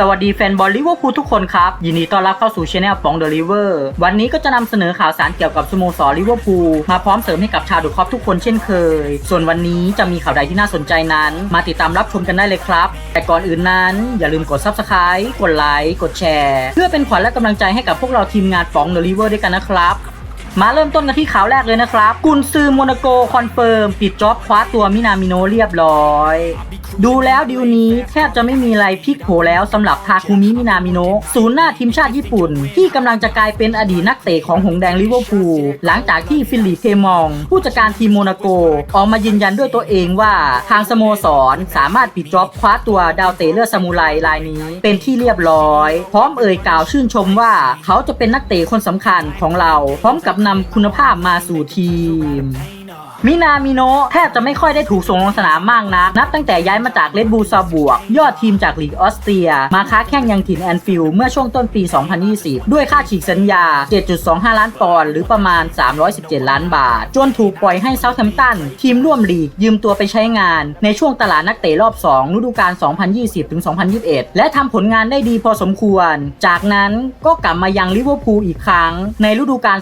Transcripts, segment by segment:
สวัสดีแฟนบอลลิเวอร์พูลทุกคนครับ ยินดีต้อนรับเข้าสู่ช anel ป๋องเดอะลิเวอร์วันนี้ก็จะนำเสนอข่าวสารเกี่ยวกับสโมสรลิเวอร์พูลมาพร้อมเสริมให้กับชาวดูคอปทุกคนเช่นเคย ส่วนวันนี้จะมีข่าวใดที่น่าสนใจนั้น มาติดตามรับชมกันได้เลยครับ แต่ก่อนอื่นนั้น อย่าลืมกด Subscribe กดไลค์กดแชร์ เพื่อเป็นขวัญและกำลังใจให้กับพวกเราทีมงานป๋องเดอะลิเวอร์ด้วยกันนะครับ มาเริ่มต้นกันที่ข่าวแรกเลยนะครับ กุนซือโมนาโกคอนเฟิร์มปิดจ็อบคว้าตัวมินามิโนเรียบร้อย ดูแล้วดิวนี้แทบจะไม่มีอะไรพลิกโผแล้วสำหรับทาคุมิมินามิโนศูนย์หน้าทีมชาติญี่ปุ่น ที่กำลังจะกลายเป็นอดีตนักเตะของหงแดงลิเวอร์พูลหลังจากที่ฟิลิปเพมอง ผู้จัดการทีมโมนาโก ออกมายืนยันด้วยตัวเองว่าทางสโมสรสามารถปิดจ็อบคว้าตัวดาวเตะเลือดซามูไรรายนี้ เป็นที่เรียบร้อย พร้อมเอ่ยกล่าวชื่นชมว่า เขาจะเป็นนักเตะคนสำคัญของเราพร้อมกับนำคุณภาพมาสู่ทีม มินามิโนะแทบจะไม่ค่อยได้ถูกส่งลงสนามมากนัก นับตั้งแต่ย้ายมาจากเลดบูซาบวก ยอดทีมจากลีกออสเตรีย มาค้าแข่งยังถิ่นแอนฟิลด์เมื่อช่วงต้นปี 2020 ด้วยค่าฉีกสัญญา 7.25 ล้านปอนด์หรือประมาณ 317 ล้านบาท จนถูกปล่อยให้เซาท์แฮมป์ตัน ทีมร่วมลีกยืมตัวไปใช้งาน ในช่วงตลาดนักเตะรอบ 2 ฤดูกาล 2020-2021 และทำผลงานได้ดีพอสมควร จากนั้นก็กลับมายังลิเวอร์พูลอีกครั้ง ในฤดูกาล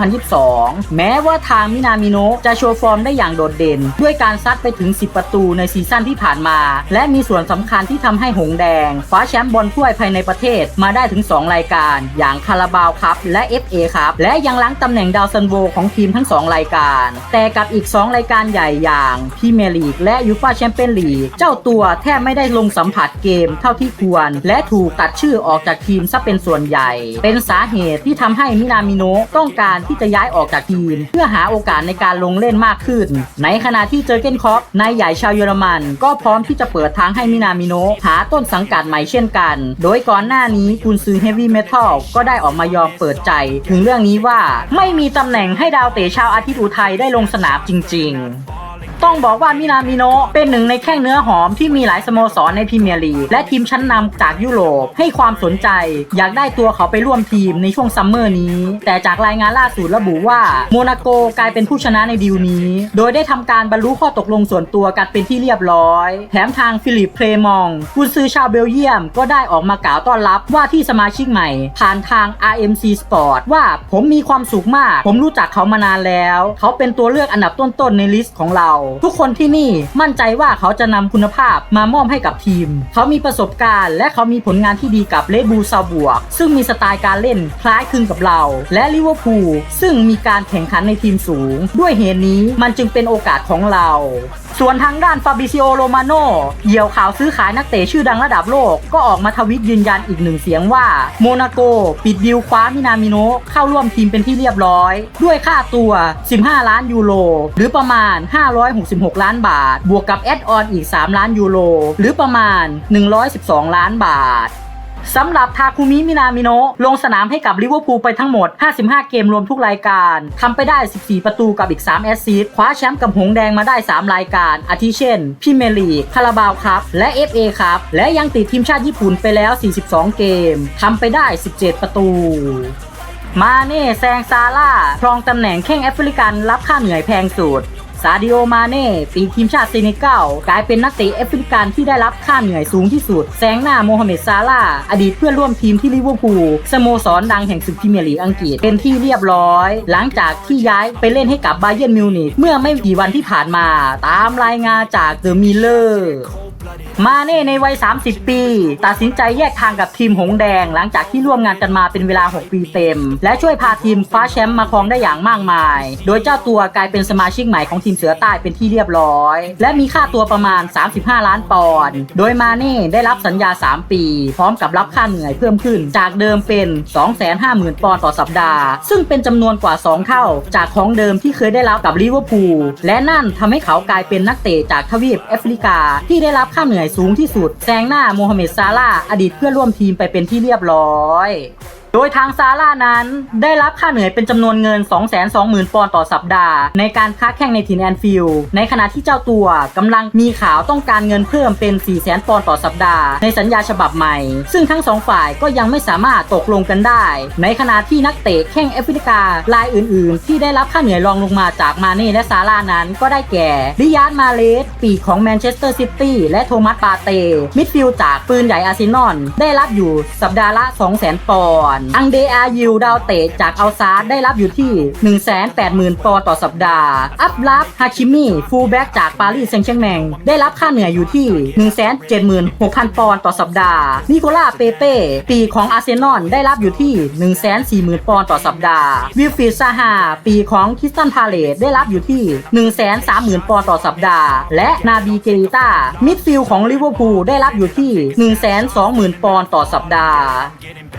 2021-2022 แม้ว่าทางมินามิโนะจะโชว์ฟอร์มได้อย่างโดดเด่น ด้วยการซัดไปถึง 10 ประตูในซีซั่นที่ผ่านมา และมีส่วนสำคัญที่ทำให้หงแดงคว้าแชมป์บอลถ้วยภายในประเทศมาได้ถึง 2 รายการ อย่างคาราบาวครับและ FA ครับและยังล้างตำแหน่งดาวซันโวของทีมทั้ง 2 รายการ แต่กับอีก 2 รายการใหญ่อย่างพรีเมียร์ลีกและยูฟ่าแชมเปี้ยนลีกเจ้าตัวแทบไม่ได้ลงสัมผัสเกมเท่าที่ควร และถูกตัดชื่อออกจากทีมซะเป็นส่วนใหญ่ เป็นสาเหตุที่ทำให้มินามิโนะต้องการที่จะย้ายออกจากทีม เพื่อหาโอกาสในการลงเล่นมากขึ้น ในขณะที่เจอเกนคอปนายใหญ่ชาวเยอรมัน ก็พร้อมที่จะเปิดทางให้มินามิโนะหาต้นสังกัดใหม่เช่นกัน โดยก่อนหน้านี้กุนซือเฮฟวี่เมทัลก็ได้ออกมายอมเปิดใจ ถึงเรื่องนี้ว่าไม่มีตำแหน่งให้ดาวเตะชาวอาทิตย์อุทัยได้ลงสนามจริง ๆ ต้องบอกว่ามินามิโนเป็นหนึ่งในแข้งเนื้อหอมที่มีหลายสโมสรในพรีเมียร์ลีกและทีมชั้นนำจากยุโรปให้ความสนใจ อยากได้ตัวเขาไปร่วมทีมในช่วงซัมเมอร์นี้ แต่จากรายงานล่าสุดระบุว่าโมนาโกกลายเป็นผู้ชนะในดีลนี้ โดยได้ทำการบรรลุข้อตกลงส่วนตัวกันเป็นที่เรียบร้อย แถมทางฟิลิปเพลมองกุนซือชาวเบลเยียม ก็ได้ออกมากล่าวต้อนรับว่าที่สมาชิกใหม่ ผ่านทาง RMC Sport ว่าผมมีความสุขมาก ผมรู้จักเขามานานแล้ว เขาเป็นตัวเลือกอันดับต้นๆในลิสต์ของเราทุกคนที่นี่มั่นใจว่าเขาจะนำคุณภาพมามอบให้กับทีม เขามีประสบการณ์ และเขามีผลงานที่ดีกับเลบูซาบวก ซึ่งมีสไตล์การเล่นคล้ายคลึงกับเรา และลิเวอร์พูลซึ่งมีการแข่งขันในทีมสูง ด้วยเหตุนี้มันจึงเป็นโอกาสของเราส่วนทางด้านฟาบิซิโอโรมาโนเหี่ยวข่าวซื้อขายนักเตะชื่อดังระดับโลก ก็ออกมาทวิตยืนยันอีกหนึ่งเสียงว่า โมนาโก ปิดดีลคว้ามินามิโนเข้าร่วมทีมเป็นที่เรียบร้อย ด้วยค่าตัว 15 ล้านยูโรหรือประมาณ 566 ล้านบาท บวกกับแอดออนอีก 3 ล้านยูโรหรือประมาณ 112 ล้านบาท สำหรับทาคุมิมินามิโนะลงสนามให้กับลิเวอร์พูลไปทั้งหมด 55 เกมรวมทุกรายการทำไปได้ 14 ประตูกับอีก 3 แอสซิสต์คว้าแชมป์กับหงแดงมาได้ 3 รายการ อาทิเช่นพรีเมร์ลีคาราบาวครับ และ FA ครับ และยังติดทีมชาติญี่ปุ่นไปแล้ว 42 เกมทำไปได้ 17 ประตูมาเน่แซงซาร่าครองตำแหน่งแข้งแอฟริกันรับค่าเหนื่อยแพงสุด ซาดิโอมาเน่ตีทีมชาติเซเนกัลกลายเป็นนักเตะแอฟริกันที่ได้รับค่าเหนื่อยสูงที่สุด แซงหน้าโมฮัมเหม็ดซาลาอดีตเพื่อนร่วมทีมที่ลิเวอร์พูลสโมสรดังแห่งศึกพรีเมียร์ลีกอังกฤษเป็นที่เรียบร้อย หลังจากที่ย้ายไปเล่นให้กับบาเยิร์นมิวนิกเมื่อไม่กี่วันที่ผ่านมา ตามรายงานจากเดอะมิลเลอร์ มาเน่ในวัย 30 ปี ตัดสินใจแยกทางกับทีมหงแดง หลังจากที่ร่วมงานกันมาเป็นเวลา 6 ปีเต็ม และช่วยพาทีมคว้าแชมป์มาครองได้อย่างมากมาย โดยเจ้าตัวกลายเป็นสมาชิกใหม่ของทีมเสือใต้เป็นที่เรียบร้อย และมีค่าตัวประมาณ 35 ล้านปอนด์โดยมาเน่ได้รับสัญญา 3 ปี พร้อมกับรับค่าเหนื่อยเพิ่มขึ้น จากเดิมเป็น 250,000 ปอนด์ต่อสัปดาห์ ซึ่งเป็นจำนวนกว่า 2 เท่า จากของเดิมที่เคยได้รับกับลิเวอร์พูลและนั่นทำให้เขากลายเป็นนักเตะจากทวีปแอฟริกาที่ได้รับค่าเหนื่อยสูงที่สุดแซงหน้าโมฮัมเหม็ดซาลาห์อดีตเพื่อนร่วมทีมไปเป็นที่เรียบร้อย โดยทางซาร่านั้นได้รับค่าเหนื่อยเป็นจำนวนเงิน 220,000 ปอนด์ต่อสัปดาห์ ในการค้าแข่งในถิ่นแอนฟิลด์ในขณะที่เจ้าตัวกำลังมีข่าวต้องการเงินเพิ่มเป็น 400,000 ปอนด์ต่อสัปดาห์ ในสัญญาฉบับใหม่ ซึ่งทั้งสองฝ่ายก็ยังไม่สามารถตกลงกันได้ ในขณะที่นักเตะแข้งแอฟริการายอื่น ๆ ที่ได้รับค่าเหนื่อยรองลงมาจากมาเน่และซาร่านั้นก็ได้แก่ริยาดมาเลสปีกของแมนเชสเตอร์ซิตี้และโทมัสปาเต้มิดฟิลด์จากปืนใหญ่อาร์เซนอลได้รับอยู่สัปดาห์ละ 200,000 ปอนด์อังเดอายิวดาวเตะจากอัลซาร์ได้รับอยู่ที่ 180,000 ปอนด์ต่อสัปดาห์ อัพลับฮาคิมิฟูลแบ็กจากปารีสแซงต์แชร์แมง ได้รับค่าเหนื่อยอยู่ที่ 176,000 ปอนด์ต่อสัปดาห์ นิโคล่าเปเป้ปีของอาร์เซนอลได้รับอยู่ที่ 140,000 ปอนด์ต่อสัปดาห์ วิลฟรีดซาฮาปีของคิสตันพาเลตได้รับอยู่ที่ 130,000 ปอนด์ต่อสัปดาห์ และนาบีเกริต้ามิดฟิลด์ของลิเวอร์พูลได้รับอยู่ที่ 120,000 ปอนด์ต่อสัปดาห์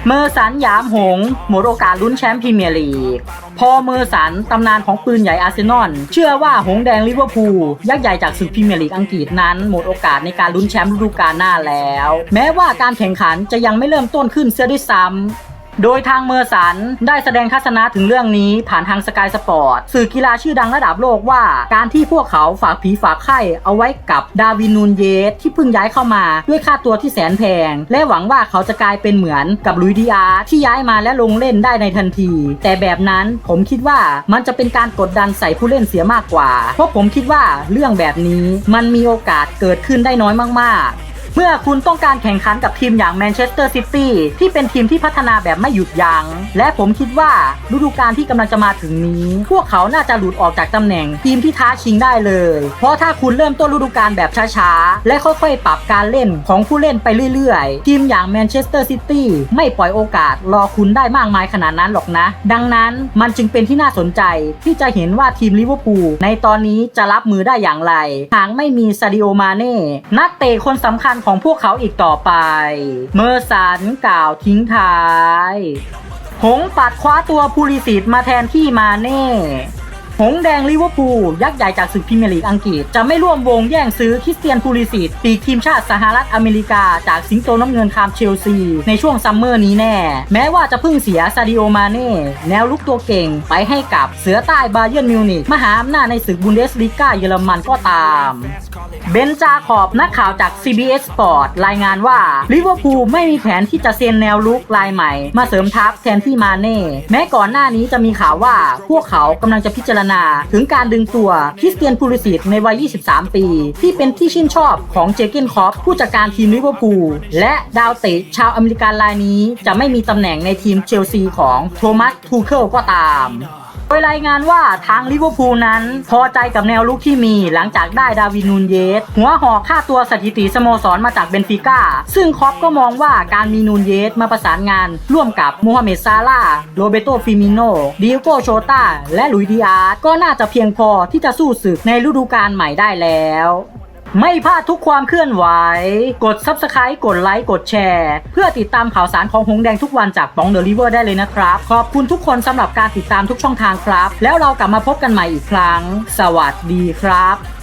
เมอร์สันยามหงส์หมดโอกาสลุ้นแชมป์พรีเมียร์ลีก พอเมอร์สันตำนานของปืนใหญ่อาร์เซนอลเชื่อว่าหงแดงลิเวอร์พูลยักษ์ใหญ่จากศึกพรีเมียร์ลีกอังกฤษนั้น หมดโอกาสในการลุ้นแชมป์ฤดูกาลหน้าแล้ว แม้ว่าการแข่งขันจะยังไม่เริ่มต้นขึ้นเสียด้วยซ้ำ โดยทางเมอร์สันได้แสดงทัศนะถึงเรื่องนี้ผ่านทางสกายสปอร์ตสื่อกีฬาชื่อดังระดับโลกว่า การที่พวกเขาฝากผีฝากไข่เอาไว้กับดาวินนูนเยสที่เพิ่งย้ายเข้ามาด้วยค่าตัวที่แสนแพง และหวังว่าเขาจะกลายเป็นเหมือนกับลุยดีอาร์ที่ย้ายมาและลงเล่นได้ในทันที แต่แบบนั้นผมคิดว่ามันจะเป็นการกดดันใส่ผู้เล่นเสียมากกว่า เพราะผมคิดว่าเรื่องแบบนี้มันมีโอกาสเกิดขึ้นได้น้อยมากๆ เมื่อคุณต้องการแข่งขันกับทีมอย่างแมนเชสเตอร์ซิตี้ที่เป็นทีมที่พัฒนาแบบไม่หยุดยัง้ง และผมคิดว่าฤดูกาลที่กำลังจะมาถึงนี้ พวกเขาน่าจะหลุดออกจากตำแหน่งทีมที่ท้าชิงได้เลย เพราะถ้าคุณเริ่มต้นฤดูกาลแบบช้าๆ และค่อยๆ ปรับการเล่นของผู้เล่นไปเรื่อยๆ ทีมอย่างแมนเชสเตอร์ซิตี้ไม่ปล่อยโอกาสรอคุณได้มากมายขนาดนั้นหรอกนะ ดังนั้นมันจึงเป็นที่น่าสนใจที่จะเห็นว่าทีมลิเวอร์พูลในตอนนี้จะรับมือได้อย่างไร หากไม่มีซาดิโอมาเน่นักเตะคนสำคัญของพวกเขาอีกต่อไป เมอร์สันกล่าวทิ้งท้าย หงส์ปัดคว้าตัวภูริสิตมาแทนที่มาเน่ หงแดงลิเวอร์พูลยักษ์ใหญ่จากศึกพรีเมียร์ลีกอังกฤษ จะไม่ร่วมวงแย่งซื้อคริสเตียนพูลิสิตปีกทีมชาติสหรัฐอเมริกา จากสิงโตน้ำเงินคามเชลซี ในช่วงซัมเมอร์นี้แน่ แม้ว่าจะเพิ่งเสียซาดิโอมาเน่แนวลุกตัวเก่งไปให้กับเสือใต้บาเยิร์นมิวนิกมหาอำนาจในศึกบุนเดสลีกาเยอรมันก็ตามเบนจาขอบนักข่าวจาก CBS Sport รายงานว่าลิเวอร์พูลไม่มีแผนที่จะเซ็นแนวลุกรายใหม่ มาเสริมทัพแทนที่มาเน่แม้ก่อนหน้านี้จะมีข่าวว่าพวกเขากำลังจะพิจารณาถึงการดึงตัวคริสเตียนพูลิสิตในวัย 23 ปี ที่เป็นที่ชื่นชอบของเจเกนคอปผู้จัดการทีมลิเวอร์พูลและดาวเตะชาวอเมริกันรายนี้ จะไม่มีตำแหน่งในทีมเชลซีของโทมัสทูเคิลก็ตาม โดยรายงานว่าทางลิเวอร์พูลนั้น พอใจกับแนวลุกที่มีหลังจากได้ดาวินนูนเยส หัวหอกค่าตัวสถิติสโมสรมาจากเบนฟิก้า ซึ่งคอปก็มองว่าการมีนูนเยสมาประสานงาน ร่วมกับมูฮัมเหม็ดซาลาโรเบโตฟิมิโนดิโกโชตาและลุยดิอาร์ก็น่าจะเพียงพอที่จะสู้ศึกในฤดูกาลใหม่ได้แล้ว ไม่พลาดทุกความเคลื่อนไหว กด Subscribe กดไลค์กดแชร์ เพื่อติดตามข่าวสารของหงแดงทุกวันจากบองเดลิเวอร์ได้เลยนะครับ ขอบคุณทุกคนสำหรับการติดตามทุกช่องทางครับ แล้วเรากลับมาพบกันใหม่อีกครั้ง สวัสดีครับ